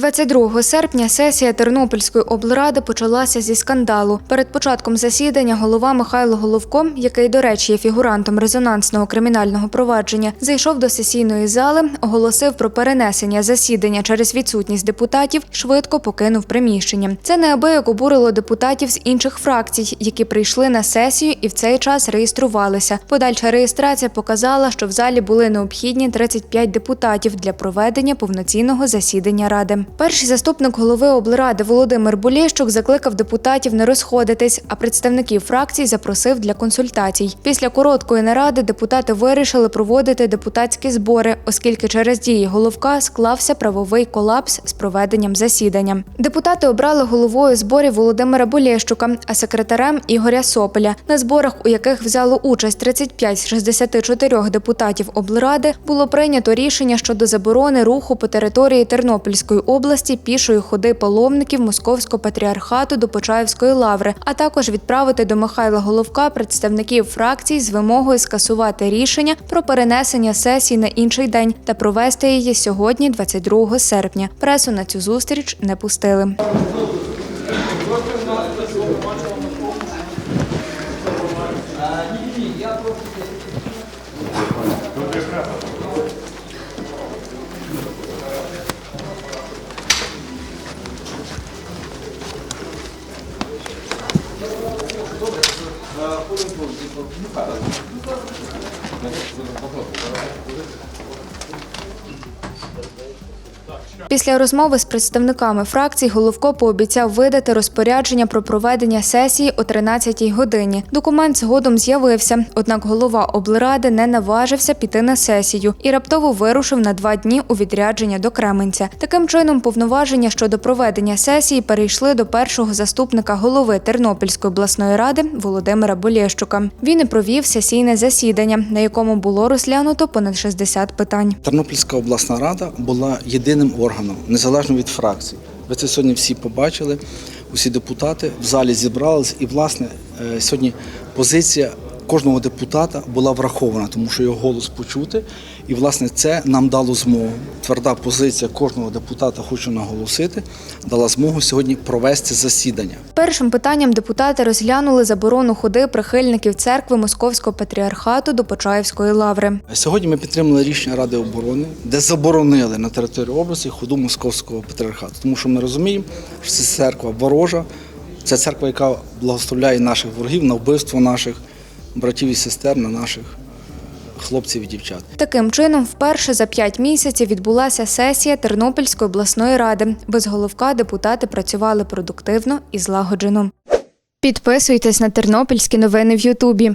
22 серпня сесія Тернопільської облради почалася зі скандалу. Перед початком засідання голова Михайло Головко, який, до речі, є фігурантом резонансного кримінального провадження, зайшов до сесійної зали, оголосив про перенесення засідання через відсутність депутатів, швидко покинув приміщення. Це неабияк обурило депутатів з інших фракцій, які прийшли на сесію і в цей час реєструвалися. Подальша реєстрація показала, що в залі були необхідні 35 депутатів для проведення повноцінного засідання ради. Перший заступник голови облради Володимир Булєщук закликав депутатів не розходитись, а представників фракцій запросив для консультацій. Після короткої наради депутати вирішили проводити депутатські збори, оскільки через дії головка склався правовий колапс з проведенням засідання. Депутати обрали головою зборів Володимира Булєщука, а секретарем Ігоря Сопеля. На зборах, у яких взяло участь 35 з 64 депутатів облради, було прийнято рішення щодо заборони руху по території Тернопільської області пішої ходи паломників Московського патріархату до Почаївської лаври, а також відправити до Михайла Головка представників фракцій з вимогою скасувати рішення про перенесення сесії на інший день та провести її сьогодні, 22 серпня. Пресу на цю зустріч не пустили. 不能说，就说无法的，那，Після розмови з представниками фракцій Головко пообіцяв видати розпорядження про проведення сесії о 13-й годині. Документ згодом з'явився, однак голова облради не наважився піти на сесію і раптово вирушив на два дні у відрядження до Кременця. Таким чином, повноваження щодо проведення сесії перейшли до першого заступника голови Тернопільської обласної ради Володимира Болєщука. Він і провів сесійне засідання, на якому було розглянуто понад 60 питань. Тернопільська обласна рада була єдиним органом, незалежно від фракцій. Ви це сьогодні всі побачили. Усі депутати в залі зібрались, і власне е, сьогодні позиція кожного депутата була врахована, тому що його голос почути. І власне це нам дало змогу. Тверда позиція кожного депутата, хочу наголосити, дала змогу сьогодні провести засідання. Першим питанням депутати розглянули заборону ходи прихильників церкви Московського патріархату до Почаївської лаври. Сьогодні ми підтримали рішення Ради оборони, де заборонили на території області ходу московського патріархату, тому що ми розуміємо, що це церква ворожа, це церква, яка благословляє наших ворогів на вбивство наших братів і сестер, на наших хлопців і дівчат. Таким чином, вперше за п'ять місяців відбулася сесія Тернопільської обласної ради. Без головка депутати працювали продуктивно і злагоджено. Підписуйтесь на тернопільські новини в Ютубі.